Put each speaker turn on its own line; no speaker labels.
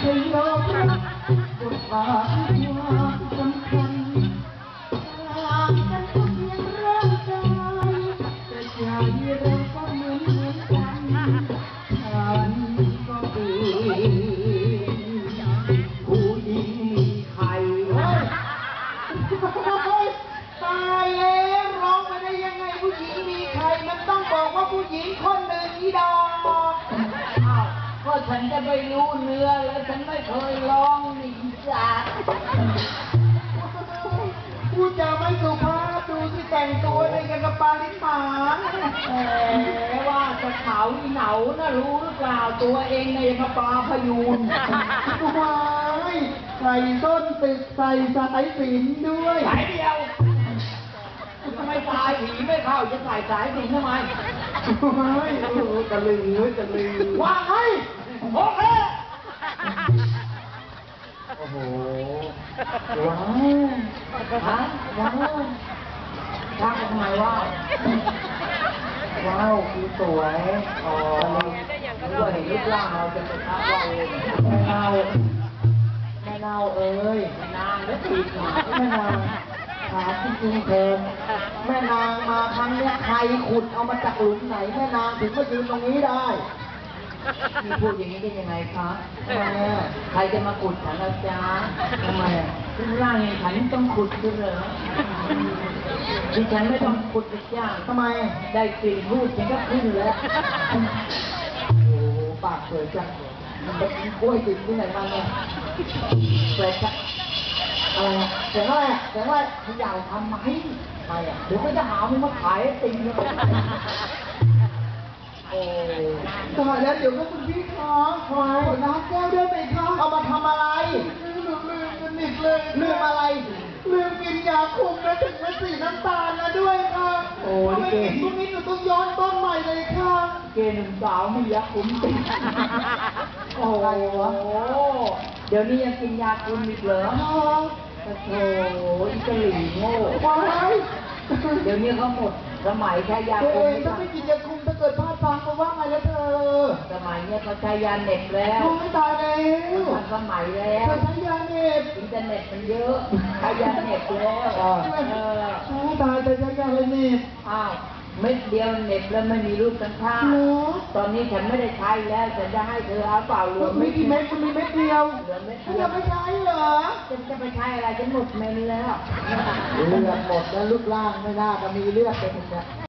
ให้ยอมรับบทบาทความสำคัญต่างกันก็เพียงร่างกายแต่ใจเราก็เหมือนเหมือนกันฉันก็คือผู้หญิงมีใครเฮ้ยตายแล้วร้องมาได้ยังไงผู้หญิงมีใครมันต้องบอกว่าผู้หญิงคน
ฉันจะไปรู้เนื้อแล้วฉันไม่เคยลองนี่จ้า
พูดจาไม่สุภาพดูที่แต่งตัวในกันกับปลาลิ้นหมา
แหมว่าจะเขาอีเหนานะรู้หรือเปล่าตัวเองในยกระปลาพยูน
ว้ายใส่ต้นตึกใส่สายสิญจนด้วย
สายเดียวทำไมตายผีไม่เข้าจะใส่สายสิงทำไม
ว้ายโอ้โหตะลึงเว้ยตะลึง
ว่าไว้า
ย
ฮะว้าวชักทำไมว่า
ว้าวคือสวย
อ๋อรู้ว่าเห็นรูปร่างเราจะไปทักว่าเอง
แม่เนาแม่เนาเอ้ย
นางและตีน
แม่นางถามจริงๆเถิดแม่นางมาครั้งนี้ใครขุดเอามาจากหลุมไหนแม่นางถึงมายืนตรงนี้ได้
มีพูดอย่างนี้ได้ยังไงคะ
ทำไมอะ
ใครจะมาขุดฉันละจ๊ะ
ทำไมอะ
รูปร่างอย่างฉันต้องขุดด้วยเหรอดิฉันไม่ต้องขุดเลยจ้า
ทำไม
ได้กลิ่นพูดฉันก็ขึ้นแล้ว
โอ้โหปากสวยจังมันไปกินกล้วยติดที่ไหนมาเนี่ย
เปิดจ้ะ
อะไรอะเสียงอะไรอะเสียงอะไร
เขย่าทำไม
ใครอะ
เดี๋ยวก็จะหามึงมาขายไอติมเลย
โอ้ ตายแล้วเดี๋ยวก็คุณพี่คะขอน้ำแก้วได้ไหมคะเอามาทำอะไรลืมลืมสนิทเลยลืมอะไร ลืมกินยาคุมและถึงเป็นสีน้ำตาลนะด้วยค่ะ
โอ้
ถ้า
ลิ
ไม่
เก
กินพรุ่งนี้หนูต้องย้อนต้นใหม่เลยค่ะ
เกหนุ่มสาวมียาคุมติดโอ้โหเดี๋ยวนี้ยังกินยาคุมอีกเหรอ
ทอง
โอ้โหอีกะหรี่โง่
ว้าย
เดี๋ยวนี้เขาหมดสมัยใช้ยา
ตัว
คุ
เอ
ม
ง
ไม่
ถ้า
ได้
ไม่กินยาคุมถ้าเกิดพลาดพลังมาว่าไงแล้วเธอ
สมัยเนี้ยเขาใช้ยาเน็ตแล้ว
ลูกไม่ตายแล้ว
ทันสมัยแล้
เธ
ว
อใช้ยาเน็บ
อินเทอร์เน็ตมันเยอะใช้ยาเน็ตแล้วเออ
ใช้ตายแต่ใช้ยาอะไรเน็บ
อ้าวเม็ดเดียวเน็ตแล้วไม่มีรูปกันค่า
เหรอ
ตอนนี้ฉันไม่ได้ใช้แล้วฉันจะให้เธอเอาเปล่าเหลือ
มี
เม็ด
กี่เม็ดคุณมีเม็ดเดียว
เหลือเม็ด
ฉัน
เดีย
จะ
ว
ไม่ใช้เหรอ
ฉันจะไปใช้อะไรฉันหมดเมนแล้ว
เลือดหมดแล้วลูกล่างไม่น่าจะมีเลือดเป็นเนี่ย